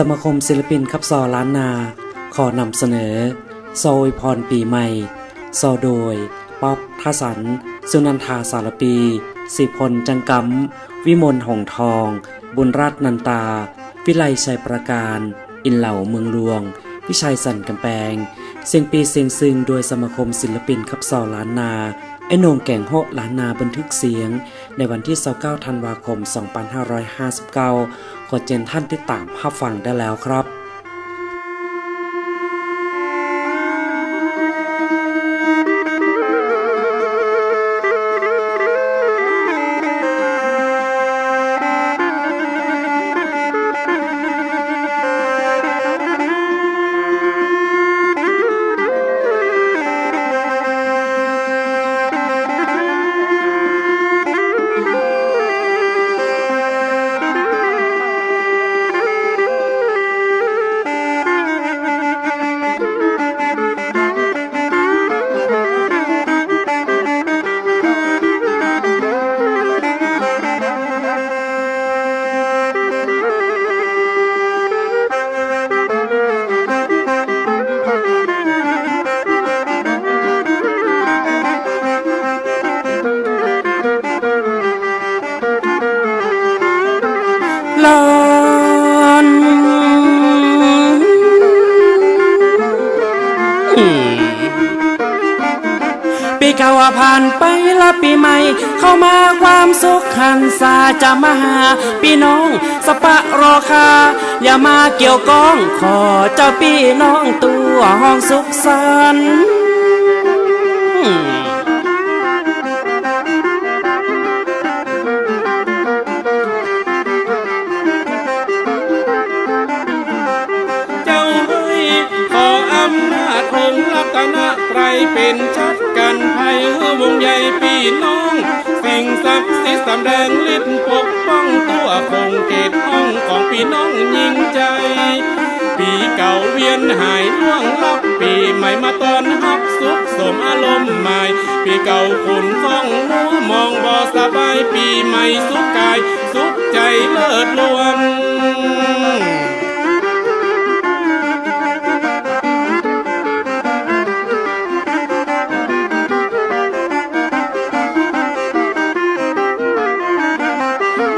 สมาคมศิลปินขับซอล้านนา ขอนำเสนอ โซยพรปีใหม่ โซโดย ป๊อบทสัน สุนันทาสารปี สิพลจังกำวิมลหงทอง บุญรัตนันตา วิไลชัยประการ อินเหล่าเมืองหลวง วิชัยสันกำแพง เสียงปีเสียงซึงโดยสมาคมศิลปินขับซอล้านนาไอโหนงแก่งโฮะล้านนาบันทึกเสียง ในวันที่29ธันวาคม 2559 ขอเจนท่านติดตามภาพฟังได้แล้วครับ ปีใหม่ เข้ามาความสุขหันษาจะมาหาพี่น้อง สปะรอคา อย่ามาเกี่ยวก้อง ขอเจ้าพี่น้องตัวห้องสุขสันต์เจ้าเฮ้ขออำนาจองค์รัตนไตรเป็นชัด วงใหญ่พี่น้อง สิ่งศักดิ์สิทธิ์สำแดงฤทธิ์ปกป้องตัวคงเขตห้องของพี่น้องยิ่งใจ ปีเก่าเวียนหายล่วงลับปีใหม่มาตอนฮับสุขสมอารมณ์ใหม่ ปีเก่าขุนฟ้องมัวมองบ่สบายปีใหม่สุขกาย สุขใจเลิศล้วน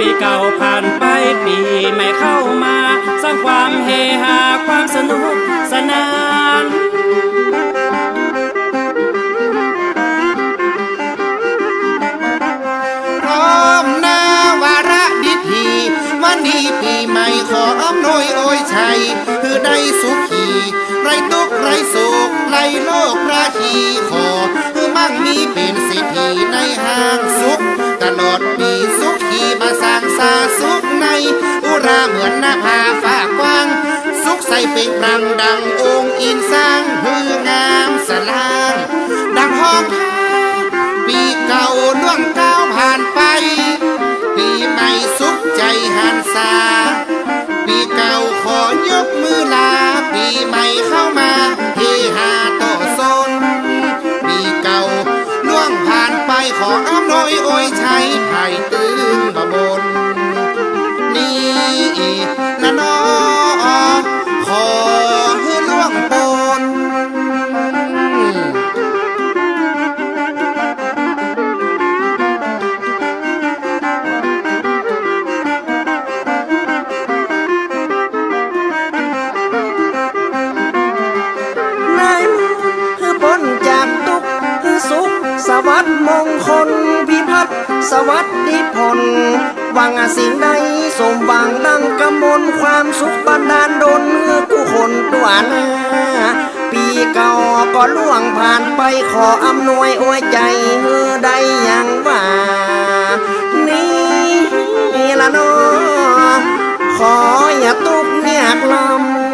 ปีเก่าผ่านไปปีใหม่เข้ามา สร้างความเฮฮาความสนุกสนานพร้อมหน้าวาระดิถีวันนี้ปีใหม่ขออำนวยโอยชัยคือได้สุขีไรทุกไรโศกไรโลกราชีขอคือมั่งมีเป็นสิทธิ ราเหมือนหน้าผาฝากกว้าง สุขใสเปล่งปลังดังองค์อินสร้างฮืองามสลาง ดังห้อง วัสดิ์มงคลพิพัฒน์สวัสดิผลวังสิ่งใดสมหวังดังกำมลความสุขบันดาลดลผู้คนตัวนาปีเก่าก็ล่วงผ่านไปขออำนวยอวยใจเฮือได้อย่างว่านี่ละนาะขออย่าตุกเนี่ยกลำ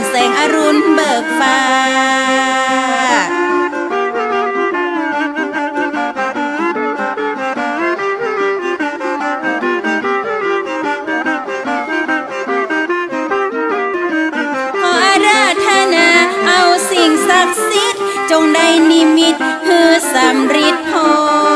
นเหมือนแสงอรุณเบิกฟ้า ขออาราธนาเอาสิ่งศักดิ์สิทธิ์ จงได้นิมิตฮือสำริดพร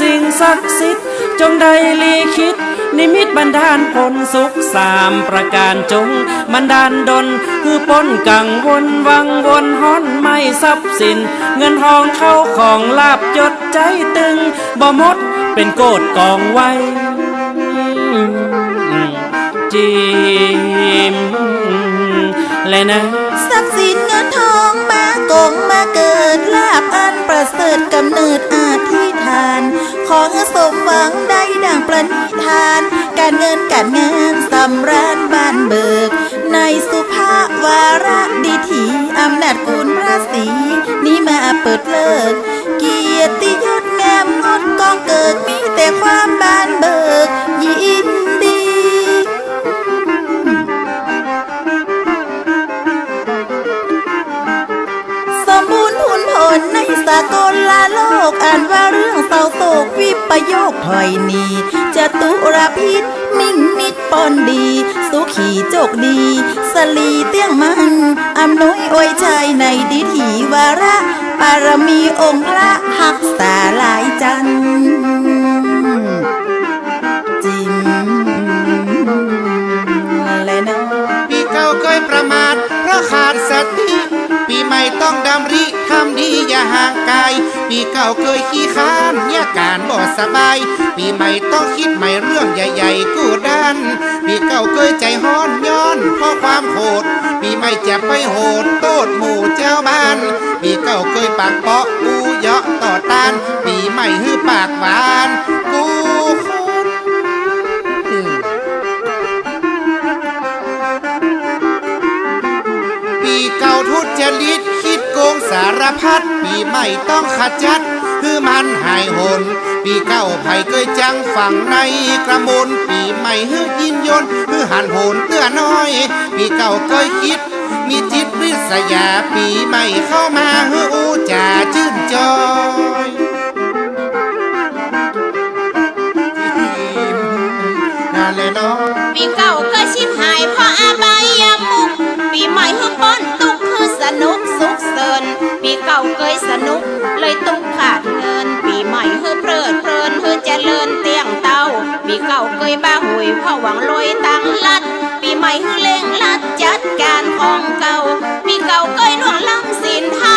สิ่งศักดิ์สิทธิ์จงได้ลีคิด นิมิตบันดาลผลสุขสามประการจง บันดาลดลคือพ้นกังวลวังวนฮ้อนไม่ทรัพย์สิน เงินทองเข้าของลาบจดใจตึงบ่มดเป็นโกดกองไว้จิมและนะ งมาเกิดลาบอันประเสริฐกำเนิดอาธิฐาน ของสมหวังได้ดังประนิธาน การเงินการงานสำราญบ้านเบิก ในสุภาวาระดีถีอำนาจคุณพระศรีนี้มาเปิดเลิก เกียรติยศงามงดกองเกิดมี กวิปโยคถอยนีจตุรพิษมิ่งมิตรปนดี สุขีโจกดี สลีเตี้ยงมันอำนวยอวยใจในดิถีวาระ ปารมีองค์พระหักษาหลายจันจิมและน้องปีเก่าเคยประมาทเพราะขาดสติ ปีใหม่ต้องดำริทำดีอย่าห่างไกล ปีเก่าเคยขี้ค้านเนี่ยการบ่สบาย ปีใหม่ต้องคิดใหม่เรื่องใหญ่ๆกู้ดัน ปีเก่าเคยใจฮ้อนย้อนเพราะความโหด ปีใหม่จะไปโหดโตดหมู่เจ้าบ้าน ปีเก่าเคยปากเปาะกูเยาะต่อต้าน ปีใหม่ฮือปากหวาน พัดปีใหม่ต้องขจัด คือมันหายหน ปีเก่าไผ่เคยจังฝังในกระมนปีใหม่ฮือยินยนต์คือหันโหนเตื้อน้อย ปีเก่าเคยคิด มีจิตวิสยาปีใหม่เข้ามาฮืออูจ่าชื่นจอยนั่นเลยเนาะปีเก่า ปีเก่าเคยสนุก เลยตุกขาดเงิน ปีใหม่ฮือเพลิดเพลินฮือเจริญเตียงเต้าปีเก่าเคยบ้าหวยเพราะหวังรวยตังลัด ปีใหม่ฮือเล่งลัดจัดการของเก่าปีเก่าเคยล่วงล้ำศีลธร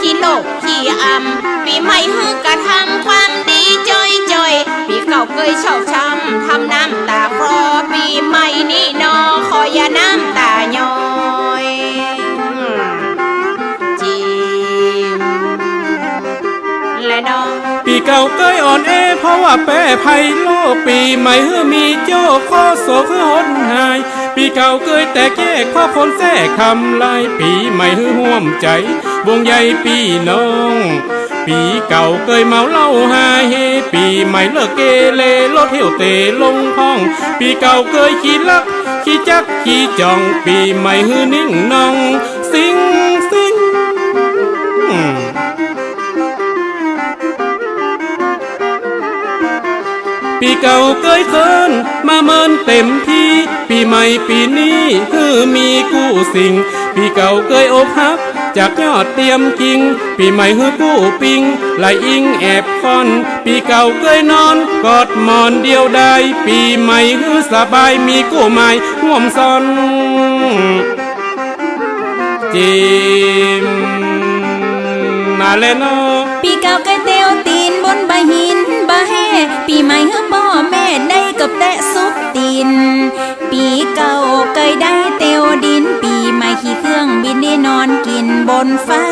ขี้โลกขี้อำปีใหม่ฮือกระทำความดีจอยจอยปีเก่าเคยชอบช้ำทำน้ำตาคลอปีใหม่นี่นอขออย่าน้ำตาย้อยจิมและนอปีเก่าเคยอ่อนแอเพราะว่าแป้ภัยโลกปีใหม่เฮือมีโจ้ข้อโศกเฮือหดหาย ปีเก่าเกยแต่แก้ข้อคนแท้คำลายปีใหม่หื้อห่วมใจ วงใหญ่ปีน้อง ปีเก่าเกยเมาเหล้าหาเฮปีใหม่เลิกเกเรลดเที่ยวเตะลงพ้อง ปีเก่าเกยขี้ลักขี้จักขี้จอง ปีใหม่หื้อนิ่งนอง สิงสิง ปีเก่าเกยเคินมาเมินเต็มที่ ปีใหม่ปีนี้คือมีกู้สิ่ง ปีเก่าเกยอกหัก จากยอดเตรียมกิง ปีใหม่ฮือกู้ปิงไหลอิงแอบคอน ปีเก่าเกยนอนกอดหมอนเดียวได้ ปีใหม่ฮือสบายมีกู้ใหม่ห่วมซอนจิมมาเลนาะปีเก่าไก่เตียวตีนบนใบหิน ปีใหม่เฮือพ่อแม่ได้กับแตะซุปตีนปีเก่าไก่ได้เตียวดิน ปีใหม่ขี่เครื่องบินได้นอนกินบนฟ้า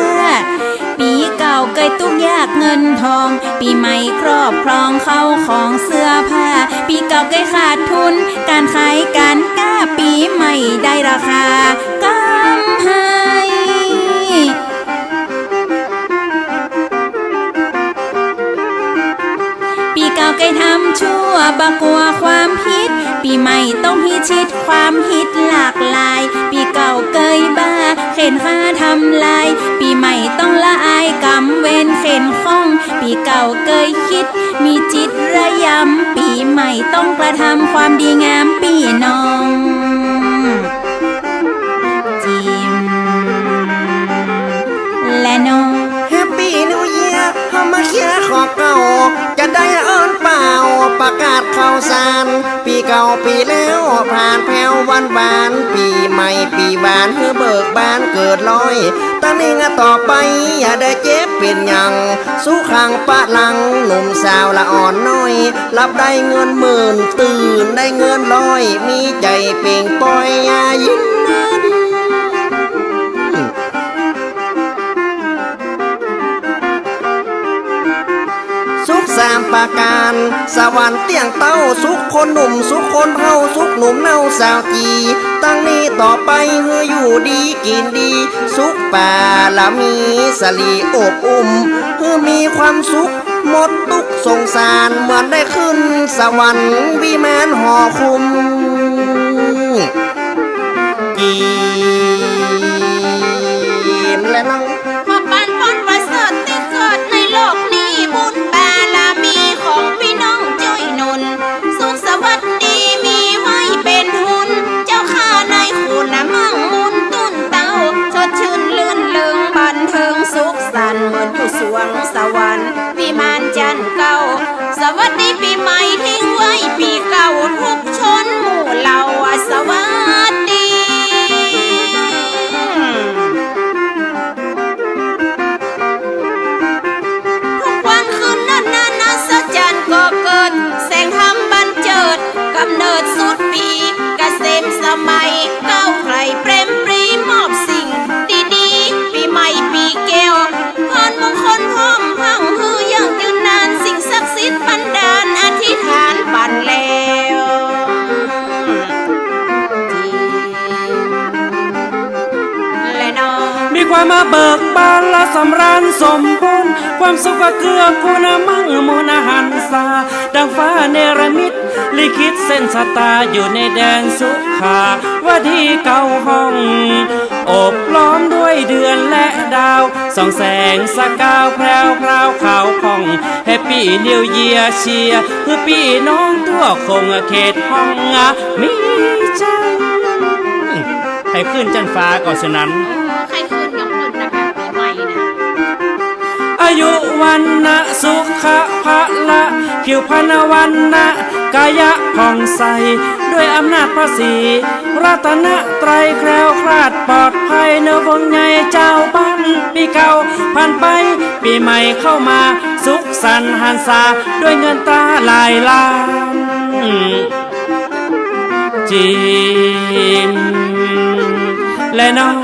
ปีเก่าไก่ตุกยากเงินทอง ปีใหม่ครอบครองเข้าของเสื้อผ้า ปีเก่าไก่ขาดทุน การขายการกล้าปีใหม่ได้ราคากำห้ บักลัวความผิด ปีใหม่ต้องพิชิตความฮิตหลากหลาย ปีเก่าเกยบ้า เข็นค่าทำลาย ปีใหม่ต้องละอายกรรมเว้นเข็นข้อง ปีเก่าเกยคิด มีจิตระยำ ปีใหม่ต้องกระทำความดีงามปีน้อง ข่าวสาร ปีเก่าปีแล้วผ่านแผ่ววันบาน ปีใหม่ปีบานเฮือเบิกบานเกิดลอยตั้งนี้งะต่อไปอย่าได้เจ็บเป็นยังสู้ขังปะลังหนุ่มสาวละอ่อนน้อย รับได้เงินหมื่นตื่นได้เงินร้อย มีใจเป่งปล่อยอย่ายิ้มนาดี สามประการ สวรรค์เตียงเต้าสุขคนหนุ่มสุขคนเฮาสุขหนุ่มเน่าสาวจีตั้งนี้ต่อไปเฮืออยู่ดีกินดี สุขป่าละมีสลีอบอุ่มเฮือมีความสุขหมดทุกสงสารเหมือนได้ขึ้น สวรรค์วิมานห่อคุมกิ สวงสวรรค์วิมานจันทร์เก่า สวัสดีปีใหม่ทิ้ง เบิกบานและสำราญสมบูรณ์ความสุขก็เกื้อกูลมั่งมูลหันสาดังฟ้าเนรมิตลิขิตเส้นสตาอยู่ในแดนสุขาว่าที่เก่าห้องอบล้อมด้วยเดือนและดาวส่องแสงสกาวแพรวพราวขาวผ่องแฮปปี้นิวเยียเชียร์คือพี่น้องตัวคงเขตห้องมีใจให้ขึ้นจันฟ้าก่อนฉะนั้น ยุวันนะสุขะพะละผิวพรรณวันนะกายะผ่องใส ด้วยอำนาจพระศีรัตนไตรแคล้วคลาดปลอดภัยเนื้อวงใหญ่เจ้าบ้านปีเก่าผ่านไป ปีใหม่เข้ามา สุขสันต์หันษาด้วยเงินตราหลายล้านจิมและน้อง